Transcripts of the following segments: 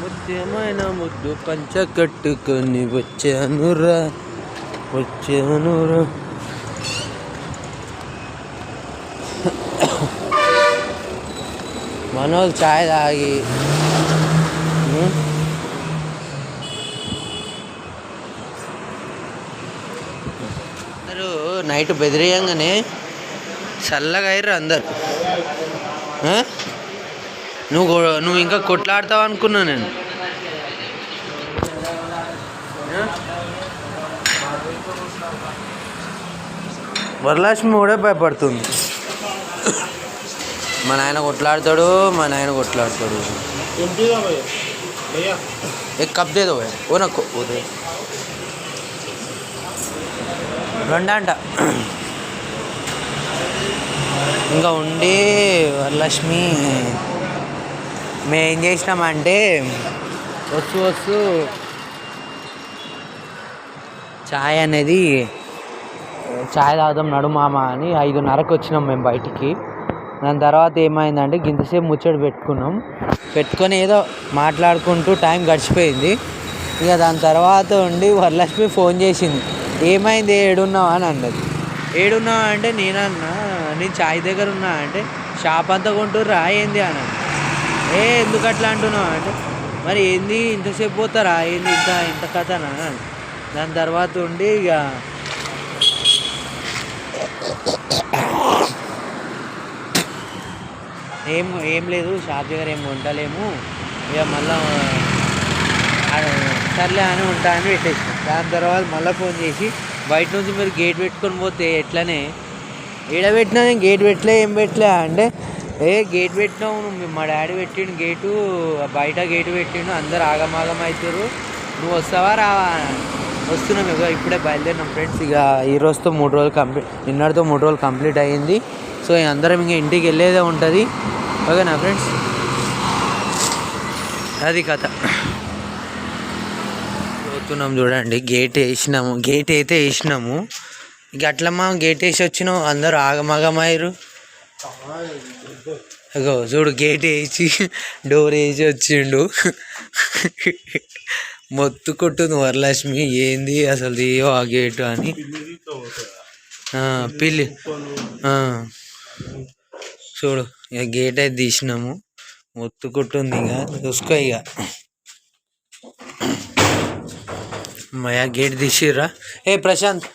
ముత్యమైన ముద్దు పంచ కట్టుకొని వచ్చానురా వచ్చానురా. మనోజ్ చాయ్ తాగి. అందరూ నైట్ బెదిరియంగానే చల్లగా అయ్యారు అందరు. నువ్వు గొ- నువ్వు ఇంకా కొట్లాడతావు అనుకున్నా నేను ఆ? వరలక్ష్మి కూడా భయపడుతుంది మా నాయన కొట్లాడతాడు మా నాయన కొట్లాడతాడు एक कप दे दो यार वो ना को- वो दे రెండంట ఇంకా ఉండి వరలక్ష్మి మేము ఏం చేసినామంటే వస్తు వస్తు ఛాయ్ అనేది ఛాయ్ తాగుదాం నడుమామ అని ఐదున్నరకు వచ్చినాం మేము బయటికి. దాని తర్వాత ఏమైందంటే గింతసేపు ముచ్చట పెట్టుకున్నాం. పెట్టుకొని ఏదో మాట్లాడుకుంటూ టైం గడిచిపోయింది. ఇక దాని తర్వాత ఉండి వరలక్ష్మి ఫోన్ చేసింది. ఏమైంది ఏడున్నావా అని అన్నది. ఏడున్నావా అంటే నేనన్నా నేను ఛాయ్ దగ్గర ఉన్నా అంటే షాప్ అంతా కొంటుర్రా ఏంది అని ఏ ఎందుకు అట్లా అంటున్నావు? అంటే మరి ఏంది ఇంతసేపు పోతారా? ఏంది ఇంత ఇంత కథనా? దాని తర్వాత ఉండి ఇక ఏం ఏం లేదు షాప్ దగ్గర ఏం వంటలేము ఇక మళ్ళా సర్లే అని ఉంటా అని పెట్టేసిన. దాని తర్వాత మళ్ళీ ఫోన్ చేసి బయట నుంచి మీరు గేట్ పెట్టుకొని పోతే ఎట్లనే? ఈడ పెట్టినా నేను గేట్ పెట్టలే ఏం పెట్టలే అంటే ఏ గేట్ పెట్టినావు మా డాడీ పెట్టిండు గేటు బయట గేటు పెట్టిండు. అందరు ఆగమాగం అవుతారు నువ్వు వస్తావా రావా? వస్తున్నాం ఇక ఇప్పుడే బయలుదేరినాం ఫ్రెండ్స్. ఇక ఈ రోజుతో మూడు రోజులు కంప్లీట్ నిన్నటితో మూడు రోజులు కంప్లీట్ అయ్యింది. సో అందరం ఇంకా ఇంటికి వెళ్ళేదే ఉంటుంది. ఓకేనా ఫ్రెండ్స్? అది కథ. పోతున్నాం చూడండి. గేట్ వేసినాము. గేట్ అయితే వేసినాము. ఇక అట్లమ్మ గేట్ వేసి వచ్చినాం అందరూ ఆగమాగమయ్యారు అగో చూడు గేట్ వేసి డోర్ వేసి వచ్చిండు. మొత్తు కొట్టుంది వరలక్ష్మి. ఏంది అసలు తీయో ఆ గేటు అని? పిల్లి. చూడు ఇక గేట్ అయితే తీసినాము. మొత్తు కొట్టుంది ఇక. చూసుకో ఇక. మయా గేట్ తీసిర్రా? ఏ ప్రశాంత్.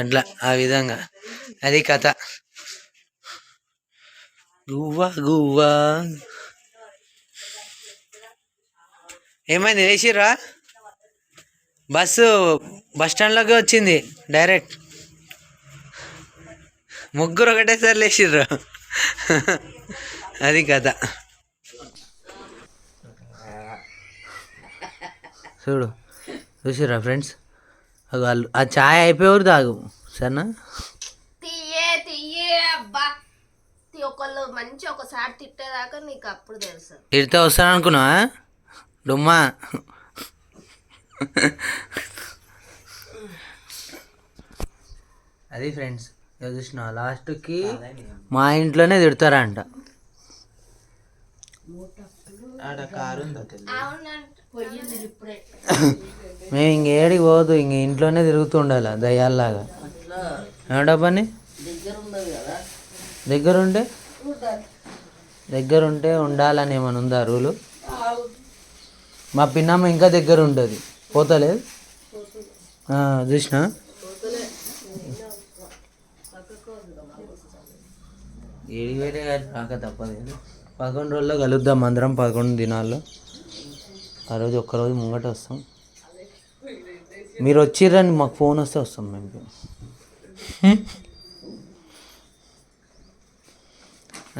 అట్లా ఆ విధంగా. అది కథ. గువ్వా గువ్వా. ఏమైంది వేసిర్రా బస్సు బస్ స్టాండ్లోకి వచ్చింది డైరెక్ట్. ముగ్గురు ఒకటేసారి లేచిర్రు. అది కథ. చూడు చూసిర్రా ఫ్రెండ్స్? వాళ్ళు ఆ ఛాయ్ అయిపోయేవారు తాగు సరేనా తీయే తీయే అబ్బా తీ- ఒకళ్ళు మంచి ఒకసారి తిట్టేదాకా నీకు అప్పుడు తెలుసు. తిడితే వస్తాను అనుకున్నావా? డుమ్మా. అది ఫ్రెండ్స్ చూసిన లాస్ట్కి మా ఇంట్లోనే తిడతారంట. మేము ఇంకేడికి పోదు ఇంక ఇంట్లోనే తిరుగుతుండాలి దయ్యాల్లాగా. ఏడబ్బని దగ్గరుంటే దగ్గరుంటే ఉండాలని ఏమైనా ఉందా రూలు? మా పిన్నమ్మ ఇంకా దగ్గర ఉంటుంది పోతలేదు చూసినా? ఏడికి వేరే రాక తప్పలేదు పదకొండు రోజుల్లో కలుద్దాం అందరం పదకొండు దినాల్లో. ఆ రోజు ఒక్కరోజు ముంగట వస్తాం. మీరు వచ్చిర్రని మాకు ఫోన్ వస్తే వస్తాం మేము?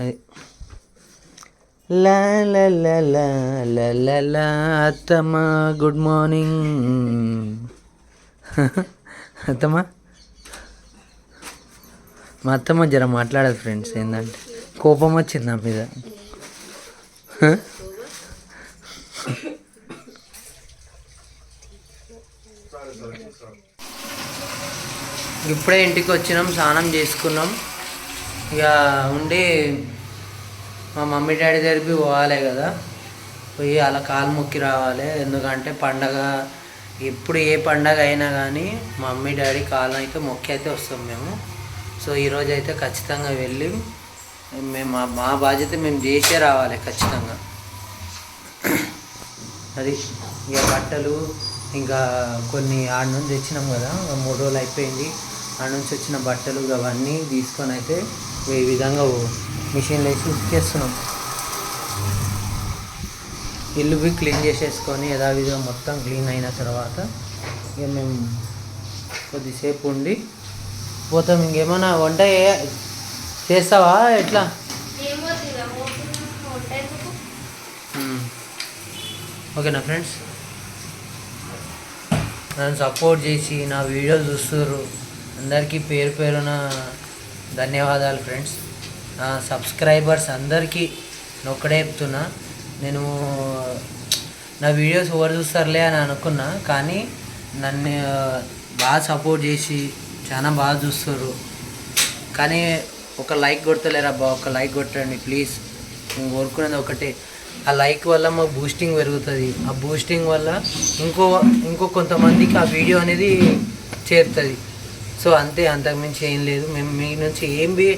అది అత్తమ్మ గుడ్ మార్నింగ్ అత్తమ్మ? మా అత్తమ్మ జర మాట్లాడదు ఫ్రెండ్స్ ఏంటంటే కోపం వచ్చింది నా మీద. ఇప్పుడే ఇంటికి వచ్చినాం స్నానం చేసుకున్నాం. ఇక ఉండి మా మమ్మీ డాడీ దగ్గరికి పోవాలి కదా. పోయి అలా కాలు మొక్కి రావాలి. ఎందుకంటే పండగ ఎప్పుడు ఏ పండగ అయినా కానీ మా మమ్మీ డాడీ కాలం అయితే మొక్కి అయితే వస్తాం మేము. సో ఈరోజు అయితే ఖచ్చితంగా వెళ్ళి మేము మా మా బాధ్యత మేము చేసే రావాలి ఖచ్చితంగా. అది ఇక బట్టలు ఇంకా కొన్ని ఆడ నుంచి తెచ్చినాం కదా. మూడు రోజులు అయిపోయింది. ఆడ నుంచి వచ్చిన బట్టలు అవన్నీ తీసుకొని అయితే ఈ విధంగా మిషన్లు వేసి ఉతికేస్తున్నాం. ఇల్లు బి క్లీన్ చేసేసుకొని యథావిధిగా మొత్తం క్లీన్ అయిన తర్వాత ఇక మేము కొద్దిసేపు ఉండి పోతాం. ఇంకేమైనా వంట చేస్తావా? ఎట్లా? ఓకేనా ఫ్రెండ్స్? నన్ను సపోర్ట్ చేసి నా వీడియోలు చూస్తున్నారు అందరికీ పేరు పేరున ధన్యవాదాలు ఫ్రెండ్స్. నా సబ్స్క్రైబర్స్ అందరికీ నొక్కడే చెప్తున్నా. నేను నా వీడియోస్ ఎవరు చూస్తారులే అని అనుకున్నా కానీ నన్ను బాగా సపోర్ట్ చేసి చాలా బాగా చూస్తారు. కానీ ఒక లైక్ కొడతలేరా ఒక లైక్ కొట్టండి ప్లీజ్ నేను కోరుకునేది ఒకటే. ఆ లైక్ వల్ల మాకు బూస్టింగ్ పెరుగుతుంది. ఆ బూస్టింగ్ వల్ల ఇంకో ఇంకో కొంతమందికి ఆ వీడియో అనేది చేరుతుంది. సో అంతే అంతకుమించి ఏం లేదు. మేము మీ నుంచి ఏం బి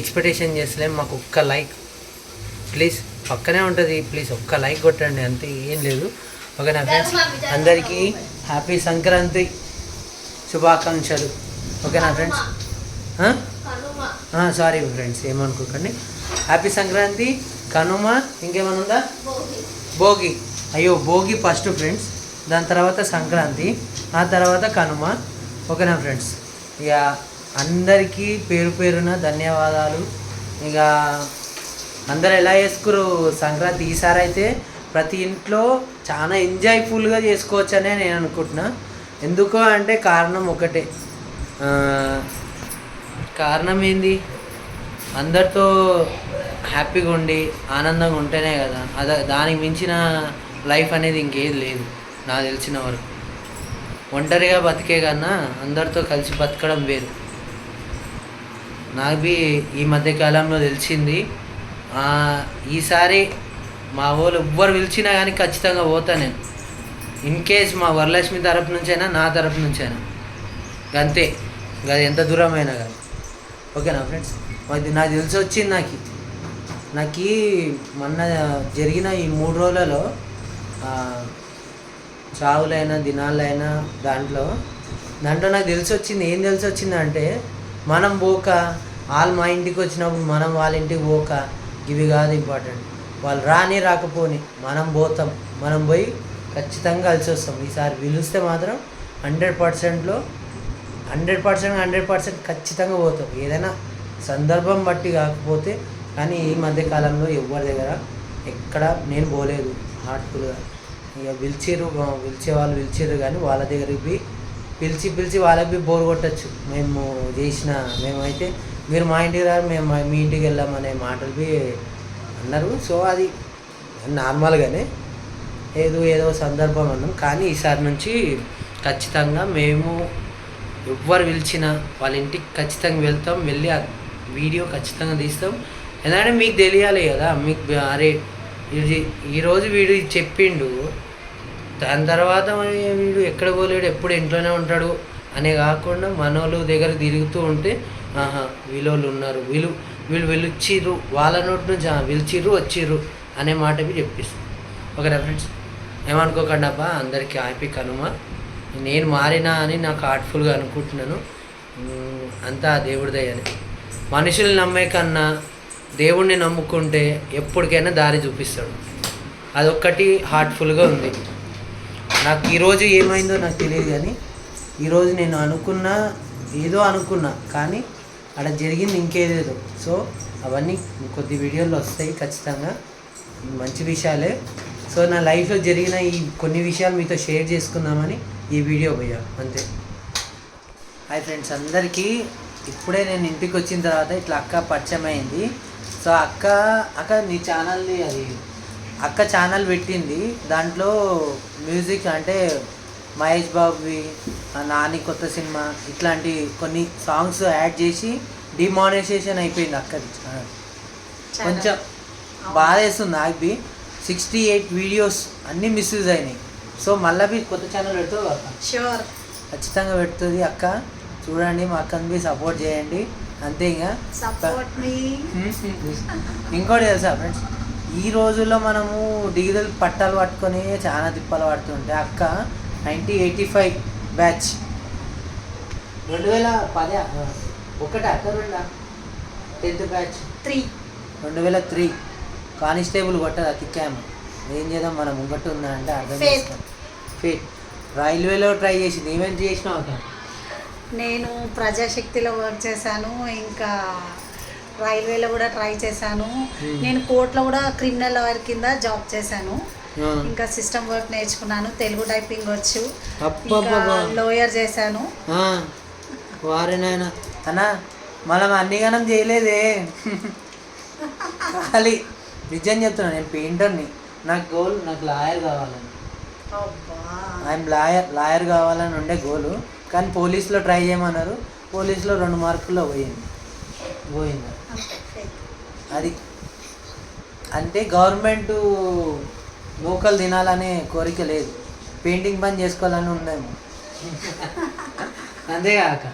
ఎక్స్పెక్టేషన్ చేస్తలేం. మాకు ఒక్క లైక్ ప్లీజ్ పక్కనే ఉంటుంది. ప్లీజ్ ఒక్క లైక్ కొట్టండి. అంతే ఏం లేదు. ఓకేనా ఫ్రెండ్స్ అందరికీ హ్యాపీ సంక్రాంతి శుభాకాంక్షలు. ఓకేనా ఫ్రెండ్స్ సారీ ఫ్రెండ్స్ ఏమనుకోకండి. హ్యాపీ సంక్రాంతి కనుమ ఇంకేమైనా ఉందా భోగి. అయ్యో భోగి ఫస్ట్ ఫ్రెండ్స్ దాని తర్వాత సంక్రాంతి ఆ తర్వాత కనుమ. ఓకేనా ఫ్రెండ్స్ ఇక అందరికీ పేరు పేరున ధన్యవాదాలు. ఇక అందరు ఎలా చేసుకురు సంక్రాంతి ఈసారి అయితే ప్రతి ఇంట్లో చాలా ఎంజాయ్ఫుల్గా చేసుకోవచ్చనే నేను అనుకుంటున్నా. ఎందుకు అంటే కారణం ఒకటే. కారణం ఏంది? అందరితో హ్యాపీగా ఉండి ఆనందంగా ఉంటేనే కదా. అదే దానికి మించిన లైఫ్ అనేది ఇంకేది లేదు. నాకు తెలిసిన వరకు ఒంటరిగా బతికే కన్నా అందరితో కలిసి బతకడం వేరు. నాకు ఈ మధ్యకాలంలో తెలిసింది ఈసారి మా వాళ్ళు ఎవ్వరు పిలిచినా కానీ ఖచ్చితంగా పోతా నేను. ఇన్ కేస్ మా వరలక్ష్మి తరపు నుంచైనా నా తరపు నుంచైనా. అంతే అది ఎంత దూరమైనా కానీ ఓకేనా ఫ్రెండ్స్? అది నాకు తెలిసి వచ్చింది నాకు. నాకు మొన్న జరిగిన ఈ మూడు రోజులలో చావులైనా దినాలైనా దాంట్లో. దాంట్లో నాకు తెలిసి వచ్చింది ఏం తెలిసి వచ్చిందంటే మనం పోక వాళ్ళు మా ఇంటికి వచ్చినప్పుడు మనం వాళ్ళ ఇంటికి పోక ఇవి కాదు ఇంపార్టెంట్. వాళ్ళు రాని రాకపోని మనం పోతాం. మనం పోయి ఖచ్చితంగా కలిసి వస్తాం. ఈసారి పిలిస్తే మాత్రం హండ్రెడ్ పర్సెంట్లో హండ్రెడ్ పర్సెంట్ హండ్రెడ్ పర్సెంట్ ఖచ్చితంగా పోతాం. ఏదైనా సందర్భం బట్టి కాకపోతే కానీ ఈ మధ్య కాలంలో ఎవరి దగ్గర ఎక్కడ నేను పోలేదు హార్ట్ఫుల్గా. ఇక పిలిచిర్రు పిలిచే వాళ్ళు పిలిచిర్రు కానీ వాళ్ళ దగ్గరికి పోయి పిలిచి పిలిచి వాళ్ళకి పోయి బోర్ కొట్టచ్చు. మేము చేసిన మేమైతే మీరు మా ఇంటికి రా మేము మీ ఇంటికి వెళ్ళామనే మాటలు పోయి అన్నారు. సో అది నార్మల్గానే ఏదో ఏదో సందర్భం అన్నాం. కానీ ఈసారి నుంచి ఖచ్చితంగా మేము ఎవ్వరు పిలిచినా వాళ్ళ ఇంటికి ఖచ్చితంగా వెళ్తాం. వెళ్ళి ఆ వీడియో ఖచ్చితంగా తీస్తాం. ఎందుకంటే మీకు తెలియాలి కదా మీకు అరే ఇది ఈరోజు వీడు చెప్పిండు. దాని తర్వాత వీడు ఎక్కడ పోలేడు ఎప్పుడు ఇంట్లోనే ఉంటాడు అనే కాకుండా మనోళ్ళు దగ్గర తిరుగుతూ ఉంటే ఆహా వీళ్ళోళ్ళు ఉన్నారు వీళ్ళు వీళ్ళు వెళ్ళొచ్చిర్రు వాళ్ళ నోటి నుంచి పిలిచిర్రు వచ్చిర్రు అనే మాట మీరు చెప్పిస్తాం ఓకేనా ఫ్రెండ్స్ ఏమనుకోకండి అబ్బా అందరికీ హ్యాపీ కనుమ. నేను మారినా అని నాకు హార్ట్ఫుల్గా అనుకుంటున్నాను. అంతా దేవుడిదయ్యని మనుషులు నమ్మే కన్నా దేవుణ్ణి నమ్ముకుంటే ఎప్పటికైనా దారి చూపిస్తాడు. అదొక్కటి హార్ట్ఫుల్గా ఉంది. నాకు ఈరోజు ఏమైందో నాకు తెలియదు కానీ ఈరోజు నేను అనుకున్నా ఏదో అనుకున్నా కానీ అక్కడ జరిగింది ఇంకేదేదో. సో అవన్నీ కొద్ది వీడియోలు వస్తాయి ఖచ్చితంగా. మంచి విషయాలే. సో నా లైఫ్లో జరిగిన ఈ కొన్ని విషయాలు మీతో షేర్ చేసుకుందామని ఈ వీడియో పోయా. అంతే. హాయ్ ఫ్రెండ్స్ అందరికీ ఇప్పుడే నేను ఇంటికి వచ్చిన తర్వాత ఇట్లా అక్క పరిచయం అయింది. సో అక్క అక్క నీ ఛానల్ని అది అక్క ఛానల్ పెట్టింది. దాంట్లో మ్యూజిక్ అంటే మహేష్ బాబువి నాని కొత్త సినిమా ఇట్లాంటి కొన్ని సాంగ్స్ యాడ్ చేసి డిమానిటైజేషన్ అయిపోయింది ఛానల్ కొంచెం బాధ వేస్తుంది నాకు బి సిక్స్టీ ఎయిట్ వీడియోస్ అన్నీ మిస్యూజ్ అయినాయి. సో మళ్ళీ కొత్త ఛానల్ పెడతావు అక్క? షూర్ ఖచ్చితంగా పెడుతుంది అక్క. చూడండి మా అక్కని బి సపోర్ట్ చేయండి. అంతే ఇంకా ఇంకోటి తెలుసా ఫ్రెండ్స్ ఈ రోజుల్లో మనము డీజిల్ పట్టాలు పట్టుకొని చాలా తిప్పలు పడుతుంటే అక్క నైన్టీన్ ఎయిటీ ఫైవ్ బ్యాచ్. రెండు వేల పదే ఒకటి అక్క రెండా? Tenth batch. త్రీ. రెండు వేల త్రీ. కానిస్టేబుల్ కొట్టదు అతిక్కాము ఏం చేద్దాం? మనం ముంగట్టు ఉందంటే అర్థం. చేసుకో ఫేట్ రైల్వేలో ట్రై చేసింది. ఏమేమి చేసినావు అక్క? నేను ప్రజాశక్తిలో వర్క్ చేశాను. ఇంకా రైల్వేలో కూడా ట్రై చేశాను. నేను కోర్టులో కూడా క్రిమినల్ లాయర్ కింద జాబ్ చేశాను. ఇంకా సిస్టమ్ వర్క్ నేర్చుకున్నాను. తెలుగు టైపింగ్ వచ్చు. లోయర్ చేశాను. ఆ, వారే నాయన. అన్న మనం అన్ని గణం చేయలేదే. ఖాళీ. నిజం చెప్తున్నా నేను పెయింటర్ని. నాకు గోల్ నాకు లాయర్ కావాలని. ఐఎమ్ లాయర్ లాయర్ కావాలని ఉండే గోలు కానీ పోలీస్లో ట్రై చేయమన్నారు. పోలీస్లో రెండు మార్కుల్లో పోయింది. పోయింది. అది. అంటే గవర్నమెంట్ లోకల్ తినాలనే కోరిక లేదు. పెయింటింగ్ పని చేసుకోవాలని ఉందేమో. అంతేగాక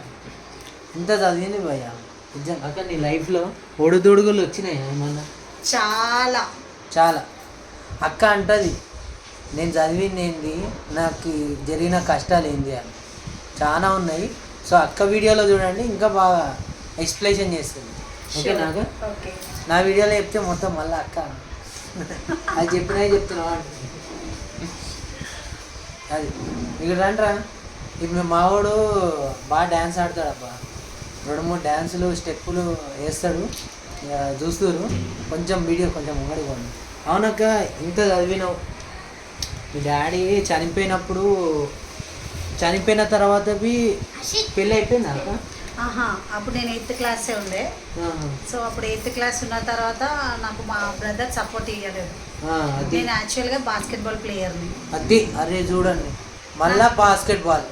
ఇంత చదివింది భయ్య. నిజం. అక్క నీ లైఫ్లో ఒడుదుడుగులు వచ్చినాయి ఏమన్నా? చాలా. చాలా. అక్క అంటది నేను చదివింది ఏంది నాకు జరిగిన కష్టాలు ఏంది అని. చాలా ఉన్నాయి. సో అక్క వీడియోలో చూడండి ఇంకా బాగా ఎక్స్ప్లెనేషన్ చేస్తుంది. ఓకే నాకు ఓకే. నా వీడియోలో చెప్తే మొత్తం మళ్ళీ అక్క. అది చెప్పినా చెప్తున్నావా. అది. ఇక్కడ రండిరా. ఇప్పుడు మీ మావాడు బాగా డ్యాన్స్ ఆడతాడు అబ్బా రెండు మూడు డ్యాన్సులు స్టెప్పులు వేస్తాడు. ఇక చూస్తురు కొంచెం వీడియో కొంచెం ముంగడి పోండి. అవునక్క ఇంత చదివినావు. మీ డాడీ చనిపోయినప్పుడు చనిపోయిన తర్వాత బి పెళ్ళి అయిపోయిందా అక్క? ఆహా అప్పుడు నేను ఎయిత్ క్లాసే ఉండే. సో అప్పుడు ఎయిత్ క్లాస్ ఉన్న తర్వాత నాకు మా బ్రదర్ సపోర్ట్ ఇవ్వలేదు నేను యాక్చువల్గా బాస్కెట్బాల్ ప్లేయర్ని అది అరే చూడండి. మళ్ళా బాస్కెట్ బాల్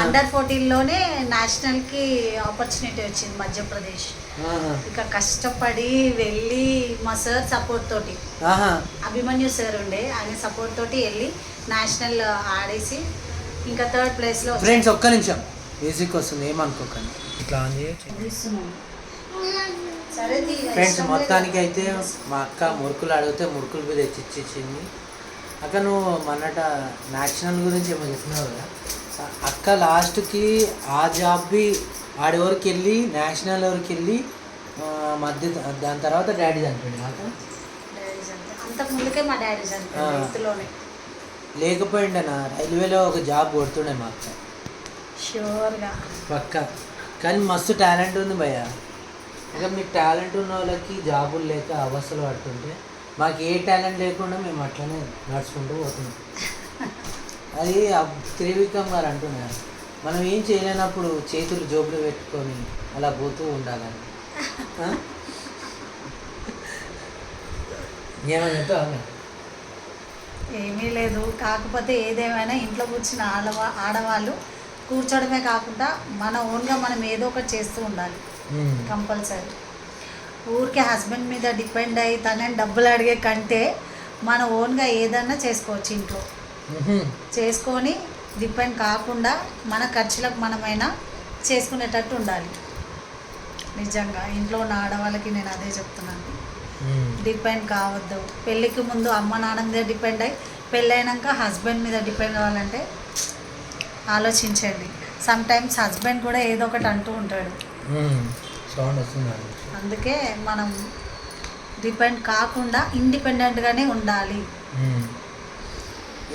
అండర్ ఫోర్టీన్లోనే నేషనల్కి ఆపర్చునిటీ వచ్చింది మధ్యప్రదేశ్. ఇక కష్టపడి వెళ్ళి మా సార్ సపోర్ట్ తోటి అభిమన్యు సార్ ఉండే ఆయన సపోర్ట్ తోటి వెళ్ళి నేషనల్ ఆడేసి ఇంకా థర్డ్ ప్లేస్లో ఫ్రెండ్స్ ఒక్క నిమిషం. మ్యూజిక్ వస్తుంది ఏమనుకోకండి. ఇట్లా ఆన్ చేయొచ్చు ఫ్రెండ్స్. మొత్తానికి అయితే మా అక్క మురుకులు అడిగితే మురుకులు మీద తెచ్చిచ్చింది అక్క నువ్వు మొన్నట నేషనల్ గురించి ఏమో చెప్పినావు కదా? అక్క లాస్ట్కి ఆ జాబ్వి ఆడి వరకు వెళ్ళి నేషనల్ వరకు వెళ్ళి మధ్య దాని తర్వాత డాడీ చనిపోయింది అక్క? లేకపోయిండనా? రైల్వేలో ఒక జాబ్ కొడుతుండే మా అక్క. షూర్గా పక్క. కానీ మస్తు టాలెంట్ ఉంది భయ్య. ఇక మీకు టాలెంట్ ఉన్న వాళ్ళకి జాబులు లేక అవస్థలు పడుతుంటే మాకు ఏ టాలెంట్ లేకుండా మేము అట్లనే నడుచుకుంటూ పోతున్నాం. అది త్రివిక్రమ్ గారు అంటున్నారు. మనం ఏం చేయలేనప్పుడు చేతులు జోబులు పెట్టుకొని అలా పోతూ ఉండాలని? ఏమని ఏమీ లేదు. కాకపోతే ఏదేమైనా ఇంట్లో కూర్చున్న ఆడవా ఆడవాళ్ళు కూర్చోవడమే కాకుండా మన ఓన్గా మనం ఏదో ఒకటి చేస్తూ ఉండాలి. కంపల్సరీ ఊరికే హస్బెండ్ మీద డిపెండ్ అయ్యి తనని డబ్బులు అడిగే కంటే మన ఓన్గా ఏదన్నా చేసుకోవచ్చు ఇంట్లో. చేసుకొని డిపెండ్ కాకుండా మన ఖర్చులకు మనమైనా చేసుకునేటట్టు ఉండాలి నిజంగా ఇంట్లో ఉన్న ఆడవాళ్ళకి నేను అదే చెప్తున్నాను. డిపెండ్ కావద్దు పెళ్ళికి ముందు అమ్మ నాన్న మీద డిపెండ్ అయ్యి పెళ్ళైనాక హస్బెండ్ మీద డిపెండ్ అవ్వాలంటే ఆలోచించండి. సమ్ టైమ్స్ హస్బెండ్ కూడా ఏదో ఒకటి అంటూ ఉంటాడు. ఉమ్. సౌండ్ వస్తుంది అందుకే మనం డిపెండ్ కాకుండా ఇండిపెండెంట్గానే ఉండాలి.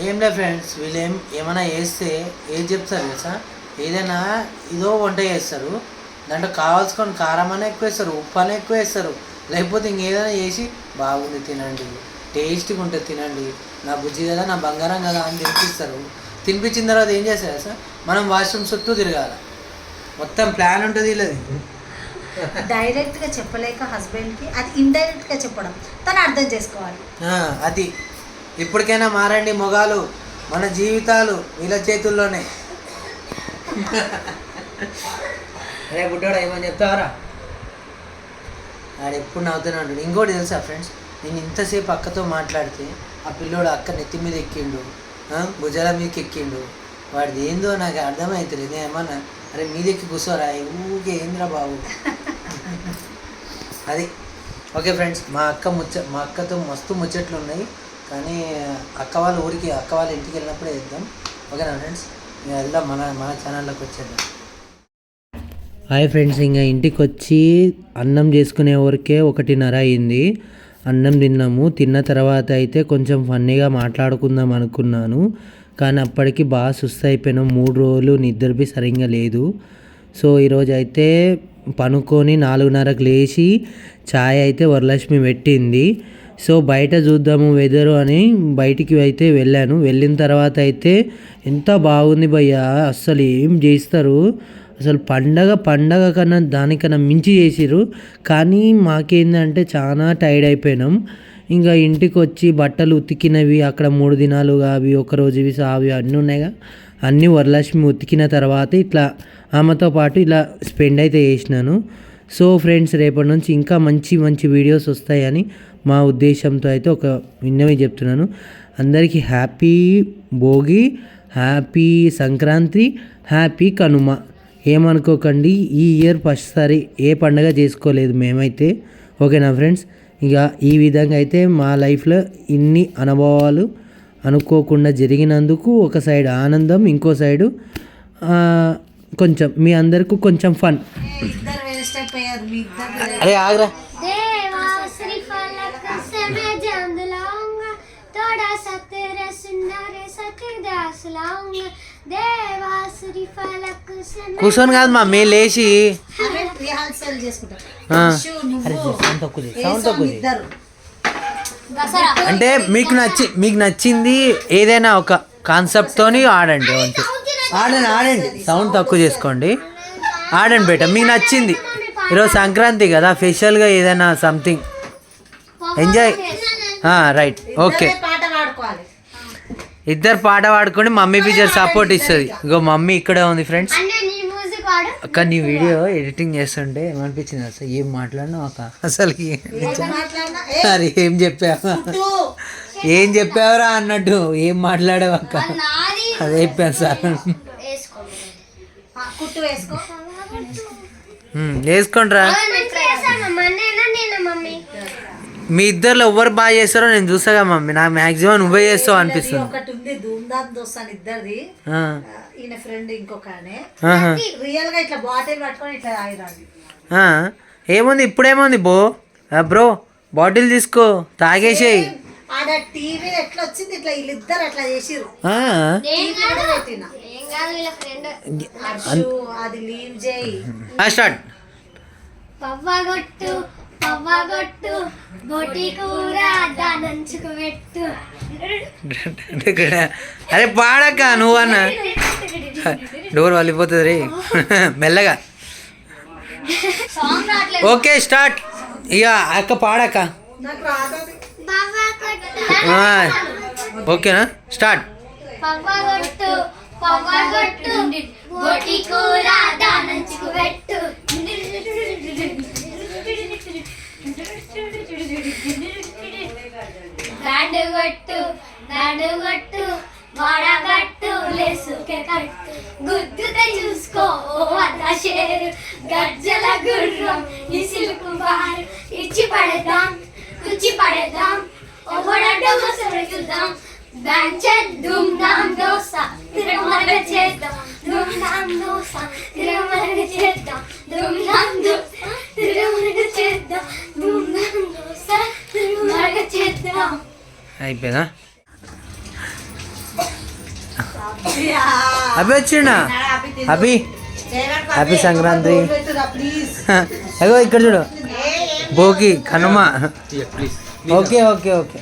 ఏం లేదు ఫ్రెండ్స్ వీళ్ళు ఏం ఏమైనా వేస్తే ఏం చెప్తారు తెలుసా? ఏదైనా ఇదో వంట చేస్తారు. దాంట్లో కావాల్సుకొని కారం అనే ఎక్కువ వేస్తారు ఉప్పు అనే ఎక్కువ వేస్తారు. లేకపోతే ఇంకేదైనా చేసి బాగుంది తినండి టేస్ట్గా ఉంటుంది తినండి. నా బుజ్జి కదా నా బంగారం కదా అని తినిపిస్తారు. తినిపించిన తర్వాత ఏం చేస్తారు సార్? మనం వాష్రూమ్ చుట్టూ తిరగాలి. మొత్తం ప్లాన్ ఉంటుంది వీళ్ళది. డైరెక్ట్గా చెప్పలేక హస్బెండ్కి అది ఇండైరెక్ట్గా చెప్పడం. తను అర్థం చేసుకోవాలి. అది. ఇప్పటికైనా మారండి మొగాలు. మన జీవితాలు వీళ్ళ చేతుల్లోనే. అరే బుడ్డోడా ఏమని చెప్తావరా? ఆడు ఎప్పుడు నవ్వుతూనే ఉంటాడు. ఇంకోటి తెలుసా ఫ్రెండ్స్? నేను ఇంతసేపు అక్కతో మాట్లాడితే ఆ పిల్లోడు అక్క నెత్తి మీద ఎక్కిండు. భుజాల మీదకి ఎక్కిండు వాడిది ఏందో నాకు అర్థమవుతుంది నేను ఏమన్నా అరే మీదెక్కి కూర్చోరా? ఊకే ఏంద్రా బాబు? అది. ఓకే ఫ్రెండ్స్ మా అక్క ముచ్చ మా అక్కతో మస్తు ముచ్చట్లు ఉన్నాయి. కానీ అక్క వాళ్ళ ఊరికి అక్క వాళ్ళ ఇంటికి వెళ్ళినప్పుడే వేద్దాం ఓకేనా ఫ్రెండ్స్? మేము వెళ్దాం మన మన ఛానల్లోకి వచ్చేద్దాం. హాయ్ ఫ్రెండ్స్ ఇంకా ఇంటికి వచ్చి అన్నం చేసుకునే వరకే ఒకటిన్నర అయింది. అన్నం తిన్నాము. తిన్న తర్వాత అయితే కొంచెం ఫన్నీగా మాట్లాడుకుందాం అనుకున్నాను. కానీ అప్పటికి బాగా సుస్థ అయిపోయినాం. మూడు రోజులు నిద్రపి సరిగ్గా లేదు. సో ఈరోజు అయితే పనుకొని నాలుగున్నరకు లేచి ఛాయ్ అయితే వరలక్ష్మి పెట్టింది. సో బయట చూద్దాము వెదరు అని బయటికి అయితే వెళ్ళాను. వెళ్ళిన తర్వాత అయితే ఎంత బాగుంది భయ్యా. అస్సలు ఏం చేస్తారు? అసలు పండగ పండగ కన్నా దానికన్నా మించి చేసిర్రు. కానీ మాకేందంటే చాలా టైర్డ్ అయిపోయినాం. ఇంకా ఇంటికి వచ్చి బట్టలు ఉతికినవి అక్కడ మూడు దినాలుగా అవి ఒక రోజువి అవి అన్నీ ఉన్నాయిగా. అన్నీ వరలక్ష్మి ఉతికిన తర్వాత ఇట్లా ఆమెతో పాటు ఇలా స్పెండ్ అయితే చేసినాను. సో ఫ్రెండ్స్ రేపటి నుంచి ఇంకా మంచి మంచి వీడియోస్ వస్తాయని మా ఉద్దేశంతో అయితే ఒక విన్నవి చెప్తున్నాను. అందరికీ happy Bhogi happy Sankranti happy Kanuma. ఏమనుకోకండి ఈ ఇయర్ ఫస్ట్ సారి ఏ పండగ చేసుకోలేదు మేమైతే ఓకేనా ఫ్రెండ్స్ ఇక ఈ విధంగా అయితే మా లైఫ్లో ఇన్ని అనుభవాలు అనుకోకుండా జరిగినందుకు ఒక సైడ్ ఆనందం ఇంకో సైడు ఆ, కొంచెం మీ అందరికీ కొంచెం ఫన్ ఇద్దరు వేస్ట్ అయిపోయారు మీ ఇద్దరు అరే ఆగ్రా देवा श्रीफलक समय चांद लाऊंगा थोड़ा सा तेरे सुंदर सतदास लाऊंगा देवा श्रीफलक समय కూర్చొని కాదు మా మే లేచి అంటే మీకు నచ్చి మీకు నచ్చింది ఏదైనా ఒక కాన్సెప్ట్తోని ఆడండి అంతే ఆడండి ఆడండి. సౌండ్ తక్కువ చేసుకోండి. ఆడండి బేట మీకు నచ్చింది. ఈరోజు సంక్రాంతి కదా స్పెషల్గా ఏదైనా సంథింగ్ ఎంజాయ్ రైట్ ఓకే ఇద్దరు పాట పాడుకొని మమ్మీ పిక్చర్ సపోర్ట్ ఇస్తుంది. ఇగో మమ్మీ ఇక్కడే ఉంది ఫ్రెండ్స్ అక్క నీ వీడియో ఎడిటింగ్ చేస్తుంటే ఏమనిపించింది అసలు? ఏం మాట్లాడినావు అక్క? అసలు? మాట్లాడినా? ఏ? అరే ఏం చెప్పావా? ఏం చెప్పావురా అన్నట్టు? ఏం మాట్లాడావు అక్క? అదే చెప్పాను సార్. వేసుకో ఆ, కుట్టు వేసుకో ఉమ్, వేసుకోండిరా మంచిగా చేశానమ్మా నేనా నేనా మమ్మీ మీ ఇద్దరు ఎవరు బాగా చేస్తారో నేను చూసాగా మమ్మీ. నాకు మ్యాక్సిమం నువ్వే చేస్తావు అనిపిస్తుంది. ఒకటి ఉంది ధూమ్ధామ్ దోస్తాను ఇద్దరిది. ఈయన ఫ్రెండ్ ఇంకొక. రియల్గా ఇట్లా బాటిల్ పట్టుకొని ఇట్లా ఏముంది? ఇప్పుడేముంది బో? బ్రో బాటిల్ తీసుకో. తాగేసేయి. ఆడ టీవీ ఎట్లా వచ్చింది ఇట్లా వీళ్ళిద్దరు అట్లా హర్షు అది లీవ్ చేయి. స్టార్ట్ పవ్వగొట్టు పవ్వగొట్టు బొటి కూర దానంచుకు పెట్టు. అరే పాడక్క నువ్వు అన్న. డోర్ వలిపోతుంది రే. మెల్లగా. Okay start. ఇక అక్క పాడక్క. ఓకేనా? స్టార్ట్. పవ్వగొట్టు పవ్వగొట్టు బొటి కూర దానంచుకు పెట్టు. బ్యాండ్ కొట్టు వడగట్టు లేసుకే కట్టు. గుద్దుతే చూసుకో ఓ అద్ద షేరు గజ్జల గుర్రం ఇసిలుకు బారు ఇచ్చి పడేద్దాం కుచ్చి పడేద్దాం ఓ వడడ్డ చూద్దాం. బ్యాంచ్ ధూమ్ ధామ్ దోస తిరుమల చేద్దాం. ధూమ్ ధామ్ దోస తిరుమల చేద్దాం. ధూమ్ ధామ్ దోస తిరుమల చేద్దాం. ధూమ్ ధామ్ దోస తిరుమల చేద్దాం. అయిపోయిందా? అభి వచ్చిండా? అభి? హ్యాపీ సంక్రాంతి. ప్లీజ్. అగో ఇక్కడ చూడు. Bhogi Kanuma. Okay okay okay.